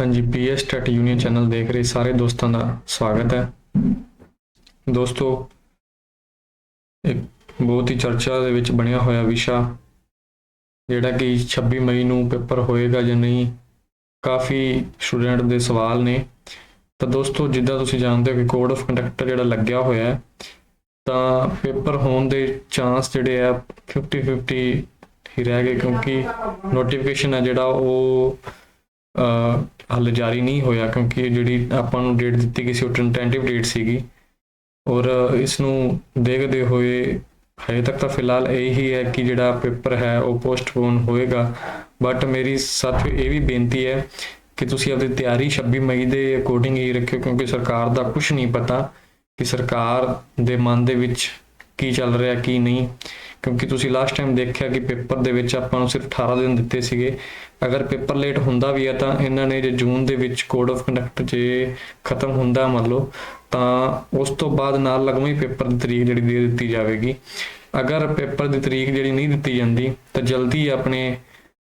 ਹਾਂਜੀ, PS TET union channel ਦੇਖ ਰਹੇ ਸਾਰੇ ਦੋਸਤਾਂ ਦਾ ਸਵਾਗਤ ਹੈ। ਦੋਸਤੋ ਇੱਕ ਬਹੁਤ ਹੀ ਚਰਚਾ ਦੇ ਵਿੱਚ ਬਣਿਆ ਹੋਇਆ ਵਿਸ਼ਾ, ਜਿਹੜਾ ਕਿ 26 ਮਈ ਨੂੰ ਪੇਪਰ ਹੋਏਗਾ ਜਾਂ ਨਹੀਂ, ਕਾਫੀ ਸਟੂਡੈਂਟ ਦੇ ਸਵਾਲ ਨੇ। ਤਾਂ ਦੋਸਤੋ, ਜਿੱਦਾਂ ਤੁਸੀਂ ਜਾਣਦੇ ਹੋ ਕਿ ਕੋਡ ਆਫ ਕੰਡਕਟ ਜਿਹੜਾ ਲੱਗਿਆ ਹੋਇਆ ਹੈ, ਤਾਂ ਪੇਪਰ ਹੋਣ ਦੇ ਚਾਂਸ ਜਿਹੜੇ ਆ 50 50 ਹੀ ਰਹਿ ਗਏ ਕਿਉਂਕਿ ਨੋਟੀਫਿਕੇਸ਼ਨ ਹੈ ਜਿਹੜਾ, ਉਹ ਹਾਲੇ ਜਾਰੀ ਨਹੀਂ ਹੋਇਆ ਕਿਉਂਕਿ ਜਿਹੜੀ ਆਪਾਂ ਨੂੰ ਡੇਟ ਦਿੱਤੀ ਗਈ ਸੀ ਉਹ ਟੈਂਟੇਟਿਵ ਡੇਟ ਸੀਗੀ ਔਰ ਇਸ ਨੂੰ ਦੇਖਦੇ ਹੋਏ ਹਜੇ ਤੱਕ ਤਾਂ ਫਿਲਹਾਲ ਇਹ ਹੀ ਹੈ ਕਿ ਜਿਹੜਾ ਪੇਪਰ ਹੈ ਉਹ ਪੋਸਟਪੋਨ ਹੋਏਗਾ। ਬਟ ਮੇਰੀ ਸਾਥ ਇਹ ਵੀ ਬੇਨਤੀ ਹੈ ਕਿ ਤੁਸੀਂ ਆਪਣੀ ਤਿਆਰੀ 26 ਮਈ ਦੇ ਅਕੋਰਡਿੰਗ ਹੀ ਰੱਖਿਓ ਕਿਉਂਕਿ ਸਰਕਾਰ ਦਾ ਕੁਝ ਨਹੀਂ ਪਤਾ ਕਿ ਸਰਕਾਰ ਦੇ ਮਨ ਦੇ ਵਿੱਚ ਕੀ ਚੱਲ ਰਿਹਾ, ਕੀ ਨਹੀਂ। ਕਿਉਂਕਿ ਤੁਸੀਂ ਲਾਸਟ ਟਾਈਮ ਦੇਖਿਆ ਕਿ ਪੇਪਰ ਦੇ ਵਿੱਚ ਆਪਾਂ ਨੂੰ ਸਿਰਫ 18 ਦਿਨ ਦਿੱਤੇ ਸੀਗੇ। ਅਗਰ ਪੇਪਰ ਲੇਟ ਹੁੰਦਾ ਵੀ ਹੈ ਤਾਂ ਇਹਨਾਂ ਨੇ ਜੇ ਜੂਨ ਦੇ ਵਿੱਚ ਕੋਡ ਆਫ ਕੰਡਕਟ ਜੇ ਖਤਮ ਹੁੰਦਾ ਮੰਨ ਲਓ, ਤਾਂ ਉਸ ਤੋਂ ਬਾਅਦ ਨਾਲ ਲਗਮੀ ਪੇਪਰ ਦੀ ਤਰੀਕ ਜਿਹੜੀ ਦੇ ਦਿੱਤੀ ਜਾਵੇਗੀ। ਅਗਰ ਪੇਪਰ ਦੀ ਤਰੀਕ ਜਿਹੜੀ ਨਹੀਂ ਦਿੱਤੀ ਜਾਂਦੀ, ਤਾਂ ਜਲਦੀ ਆਪਣੇ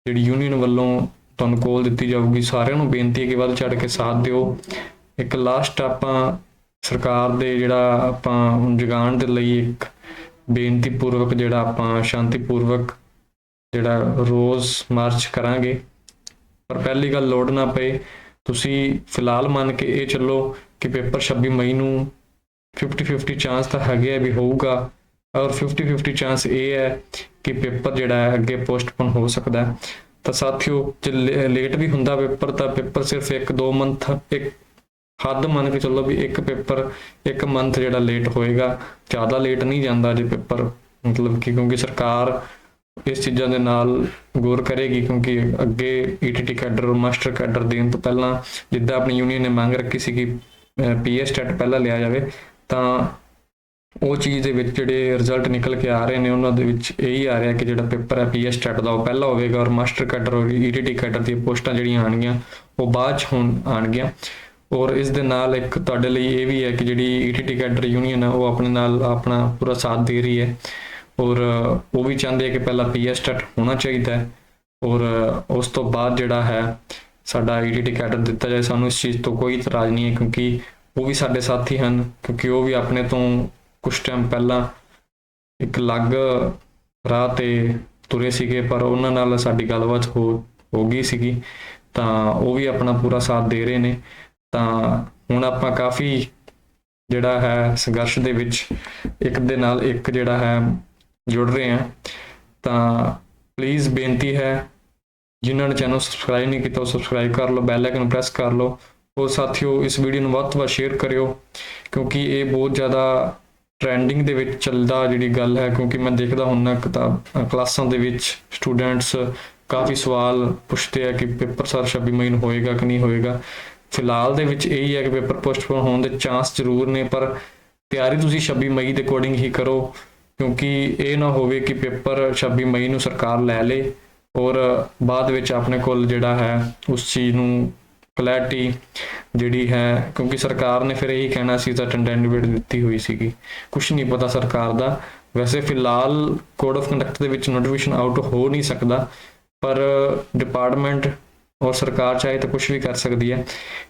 ਜਿਹੜੀ ਯੂਨੀਅਨ ਵੱਲੋਂ ਤੁਹਾਨੂੰ ਕੋਲ ਦਿੱਤੀ ਜਾਊਗੀ। ਸਾਰਿਆਂ ਨੂੰ ਬੇਨਤੀ ਹੈ ਕਿ ਵੱਧ ਚੜ ਕੇ ਸਾਥ ਦਿਓ। ਇੱਕ ਲਾਸਟ ਆਪਾਂ ਸਰਕਾਰ ਦੇ ਜਿਹੜਾ ਆਪਾਂ ਹੁਣ ਜਗਾਉਣ ਦੇ ਲਈ ਇੱਕ ਬੇਨਤੀ ਪੂਰਵਕ ਜਿਹੜਾ ਆਪਾਂ, ਸ਼ਾਂਤੀਪੂਰਵਕ ਜਿਹੜਾ ਰੋਜ਼ ਮਾਰਚ ਕਰਾਂਗੇ। ਪਰ ਪਹਿਲੀ ਗੱਲ ਲੋੜ ਨਾ ਪਏ। ਤੁਸੀਂ ਫਿਲਹਾਲ ਮੰਨ ਕੇ ਇਹ ਚੱਲੋ ਕਿ ਪੇਪਰ 26 ਮਈ ਨੂੰ 50-50 ਚਾਂਸ ਤਾਂ ਹੈਗੇ ਆ ਵੀ ਹੋਊਗਾ। ਔਰ 50-50 ਚਾਂਸ ਇਹ ਹੈ ਕਿ ਪੇਪਰ ਜਿਹੜਾ ਹੈ ਅੱਗੇ ਪੋਸਟਪੋਨ ਹੋ ਸਕਦਾ ਤਾਂ ਸਾਥੀਓ, ਜੇ ਲੇਟ ਵੀ ਹੁੰਦਾ ਪੇਪਰ, ਤਾਂ ਪੇਪਰ ਸਿਰਫ 1-2 ਮੰਥ, ਇੱਕ ਹੱਦ ਮੰਨ ਕੇ ਚੱਲੋ ਵੀ ਇੱਕ ਪੇਪਰ, ਇੱਕ ਮੰਥ ਜਿਹੜਾ ਲੇਟ ਹੋਏਗਾ, ਜ਼ਿਆਦਾ ਲੇਟ ਨਹੀਂ ਜਾਂਦਾ ਜੇ ਪੇਪਰ, ਮਤਲਬ ਕਿ ਕਿਉਂਕਿ ਸਰਕਾਰ ਇਸ ਚੀਜ਼ਾਂ ਦੇ ਨਾਲ ਗੌਰ ਕਰੇਗੀ ਕਿਉਂਕਿ ਅੱਗੇ ਈਟੀਟੀ ਕੈਡਰ ਔਰ ਮਾਸਟਰ ਕੈਡਰ ਦੇਣ ਤੋਂ ਪਹਿਲਾਂ ਜਿੱਦਾਂ ਆਪਣੀ ਯੂਨੀਅਨ ਨੇ ਮੰਗ ਰੱਖੀ ਸੀ ਕਿ ਪੀਐਸ ਟੈਟ ਪਹਿਲਾਂ ਲਿਆ ਜਾਵੇ, ਤਾਂ ਉਹ ਚੀਜ਼ ਦੇ ਵਿੱਚ ਜਿਹੜੇ ਰਿਜ਼ਲਟ ਨਿਕਲ ਕੇ ਆ ਰਹੇ ਨੇ, ਉਹਨਾਂ ਦੇ ਵਿੱਚ ਇਹੀ ਆ ਰਿਹਾ ਕਿ ਜਿਹੜਾ ਪੇਪਰ ਹੈ ਪੀਐਸ ਟੈਟ ਦਾ ਉਹ ਪਹਿਲਾਂ ਹੋਵੇਗਾ ਔਰ ਮਾਸਟਰ ਕੈਡਰ ਔਰ ਈਟੀਟੀ ਕੈਡਰ ਦੀਆਂ ਪੋਸਟਾਂ ਜਿਹੜੀਆਂ ਆਣਗੀਆਂ ਉਹ ਬਾਅਦ ਚ ਹੁਣ ਆਣਗੀਆਂ ਔਰ ਇਸ ਦੇ ਨਾਲ ਇੱਕ ਤੁਹਾਡੇ ਲਈ ਇਹ ਵੀ ਹੈ ਕਿ ਜਿਹੜੀ ਈਟੀਟੀ ਕੈਡਰ ਯੂਨੀਅਨ ਹੈ, ਉਹ ਆਪਣੇ ਨਾਲ ਆਪਣਾ ਪੂਰਾ ਸਾਥ ਦੇ ਰਹੀ ਹੈ। ਔਰ ਉਹ ਵੀ ਚਾਹੁੰਦੇ ਆ ਕਿ ਪਹਿਲਾਂ ਪੀਐਸ ਟੈਟ ਹੋਣਾ ਚਾਹੀਦਾ ਹੈ। ਔਰ ਉਸ ਤੋਂ ਬਾਅਦ ਜਿਹੜਾ ਹੈ, ਸਾਡਾ ਈਟੀਟੀ ਕੈਡਰ ਦਿੱਤਾ ਜਾਏ, ਸਾਨੂੰ ਇਸ ਚੀਜ਼ ਤੋਂ ਕੋਈ ਇਤਰਾਜ਼ ਨਹੀਂ ਹੈ, ਕਿਉਂਕਿ ਉਹ ਵੀ ਸਾਡੇ ਸਾਥੀ ਹਨ, ਕਿਉਂਕਿ ਉਹ ਵੀ ਆਪਣੇ ਤੋਂ ਕੁਝ ਟਾਈਮ ਪਹਿਲਾਂ ਇੱਕ ਅਲੱਗ ਰਾਹ ਤੇ ਤੁਰੇ ਸੀਗੇ, ਪਰ ਉਹਨਾਂ ਨਾਲ ਸਾਡੀ ਗੱਲਬਾਤ ਹੋ ਹੋ ਗਈ ਸੀਗੀ। ਤਾਂ ਉਹ ਵੀ ਆਪਣਾ ਪੂਰਾ ਸਾਥ ਦੇ ਰਹੇ ਨੇ। ਤਾਂ ਹੁਣ ਆਪਾਂ ਕਾਫੀ ਜਿਹੜਾ ਹੈ ਸੰਘਰਸ਼ ਦੇ ਵਿੱਚ ਇੱਕ ਦੇ ਨਾਲ ਇੱਕ ਜਿਹੜਾ ਹੈ ਜੁੜ ਰਹੇ ਹਾਂ। ਤਾਂ ਪਲੀਜ਼ ਬੇਨਤੀ ਹੈ, ਜਿਨ੍ਹਾਂ ਨੇ ਚੈਨਲ ਸਬਸਕ੍ਰਾਈਬ ਨਹੀਂ ਕੀਤਾ ਉਹ ਸਬਸਕ੍ਰਾਈਬ ਕਰ ਲਓ ਬੈਲ ਆਈਕਨ ਪ੍ਰੈਸ ਕਰ ਲਓ। ਉਹ ਸਾਥੀਓ, ਇਸ ਵੀਡੀਓ ਨੂੰ ਵੱਧ ਤੋਂ ਵੱਧ ਸ਼ੇਅਰ ਕਰਿਓ, ਕਿਉਂਕਿ ਇਹ ਬਹੁਤ ਜ਼ਿਆਦਾ ਟ੍ਰੈਂਡਿੰਗ ਦੇ ਵਿੱਚ ਚੱਲਦਾ ਜਿਹੜੀ ਗੱਲ ਹੈ, ਕਿਉਂਕਿ ਮੈਂ ਦੇਖਦਾ ਹੁੰਨਾ ਕਿਤਾਬ ਕਲਾਸਾਂ ਦੇ ਵਿੱਚ ਸਟੂਡੈਂਟਸ ਕਾਫੀ ਸਵਾਲ ਪੁੱਛਦੇ ਆ ਕਿ ਪੇਪਰ ਸਰ 26 ਮਈ ਨੂੰ ਹੋਏਗਾ ਕਿ ਨਹੀਂ ਹੋਏਗਾ। ਫਿਲਹਾਲ ਦੇ ਵਿੱਚ ਇਹੀ ਹੈ ਕਿ ਪੇਪਰ ਪੋਸਟਪੋਨ ਹੋਣ ਦੇ ਚਾਂਸ ਜ਼ਰੂਰ ਨੇ, ਪਰ ਤਿਆਰੀ ਤੁਸੀਂ 26 ਮਈ ਦੇ ਅਕੋਰਡਿੰਗ ਹੀ ਕਰੋ, ਕਿਉਂਕਿ ਇਹ ਨਾ ਹੋਵੇ ਕਿ ਪੇਪਰ 26 ਮਈ ਨੂੰ ਸਰਕਾਰ ਲੈ ਲੇ ਔਰ ਬਾਅਦ ਵਿੱਚ ਆਪਣੇ ਕੋਲ ਜਿਹੜਾ ਹੈ ਉਸ ਚੀਜ਼ ਨੂੰ ਕਲੈਰਿਟੀ ਜਿਹੜੀ ਹੈ, ਕਿਉਂਕਿ ਸਰਕਾਰ ਨੇ ਫਿਰ ਇਹੀ ਕਹਿਣਾ ਸੀ, ਤਾਂ ਟੈਂਡੈਂਟਿਵ ਦਿੱਤੀ ਹੋਈ ਸੀਗੀ। ਕੁਝ ਨਹੀਂ ਪਤਾ ਸਰਕਾਰ ਦਾ। ਵੈਸੇ ਫਿਲਹਾਲ ਕੋਡ ਆਫ ਕੰਡਕਟ ਦੇ ਵਿੱਚ ਨੋਟੀਫਿਕੇਸ਼ਨ ਆਊਟ ਹੋ ਨਹੀਂ ਸਕਦਾ, ਪਰ ਡਿਪਾਰਟਮੈਂਟ ਔਰ ਸਰਕਾਰ ਚਾਹੇ ਤਾਂ ਕੁਝ ਵੀ ਕਰ ਸਕਦੀ ਹੈ।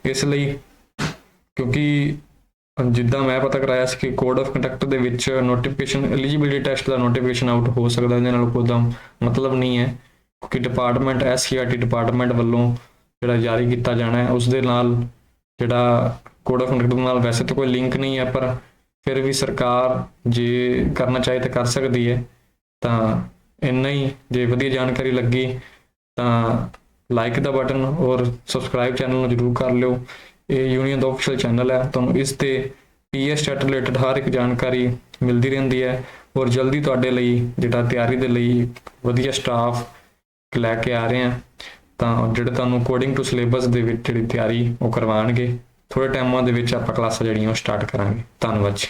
ਇਸ ਲਈ ਕਿਉਂਕਿ ਜਿੱਦਾਂ ਮੈਂ ਪਤਾ ਕਰਾਇਆ ਸੀ ਕਿ ਕੋਡ ਆਫ ਕੰਡਕਟ ਦੇ ਵਿੱਚ ਨੋਟੀਫਿਕੇਸ਼ਨ ਐਲੀਜੀਬਿਲਟੀ ਟੈਸਟ ਦਾ ਨੋਟੀਫਿਕੇਸ਼ਨ ਆਊਟ ਹੋ ਸਕਦਾ ਇਹਦੇ ਨਾਲ ਕੋਈ ਦਮ ਮਤਲਬ ਨਹੀਂ ਹੈ। ਕਿਉਂਕਿ ਡਿਪਾਰਟਮੈਂਟ ਐਸਸੀਆਰਟੀ ਡਿਪਾਰਟਮੈਂਟ ਵੱਲੋਂ ਜਿਹੜਾ ਜਾਰੀ ਕੀਤਾ ਜਾਣਾ ਹੈ ਉਸ ਦੇ ਨਾਲ ਜਿਹੜਾ ਕੋਡ ਆਫ ਕੰਡਕਟ ਨਾਲ ਵੈਸੇ ਤਾਂ ਕੋਈ ਲਿੰਕ ਨਹੀਂ ਹੈ, ਪਰ ਫਿਰ ਵੀ ਸਰਕਾਰ ਜੇ ਕਰਨਾ ਚਾਹੇ ਤਾਂ ਕਰ ਸਕਦੀ ਹੈ। ਤਾਂ ਇੰਨਾ ਹੀ, ਜੇ ਵਧੀਆ ਜਾਣਕਾਰੀ ਲੱਗੀ ਤਾਂ ਲਾਈਕ ਦਾ ਬਟਨ ਔਰ ਸਬਸਕ੍ਰਾਈਬ ਚੈਨਲ ਨੂੰ ਜਰੂਰ ਕਰ ਲਿਓ। ਇਹ ਯੂਨੀਅਨ ਦਾ ਅਫੀਸ਼ੀਅਲ ਚੈਨਲ ਹੈ। ਤੁਹਾਨੂੰ ਇਸ ਤੇ ਪੀਐਸ ਚੈਟ ਰਿਲੇਟਡ ਹਰ ਇੱਕ ਜਾਣਕਾਰੀ ਮਿਲਦੀ ਰਹਿੰਦੀ ਹੈ ਔਰ ਜਲਦੀ ਤੁਹਾਡੇ ਲਈ ਜਿਹੜਾ ਤਿਆਰੀ ਦੇ ਲਈ ਵਧੀਆ ਸਟਾਫ ਲੈ ਕੇ ਆ ਰਹੇ ਹਾਂ ਤਾਂ ਜਿਹੜੇ ਤੁਹਾਨੂੰ ਕੋਡਿੰਗ ਟੂ ਸਿਲੇਬਸ ਦੇ ਵਿੱਚ ਜਿਹੜੀ ਤਿਆਰੀ ਉਹ ਕਰਵਾਉਣਗੇ। ਥੋੜੇ ਟਾਈਮਾਂ ਦੇ ਵਿੱਚ ਆਪਾਂ ਕਲਾਸਾਂ ਜਿਹੜੀਆਂ ਉਹ ਸਟਾਰਟ ਕਰਾਂਗੇ। ਧੰਨਵਾਦ ਜੀ।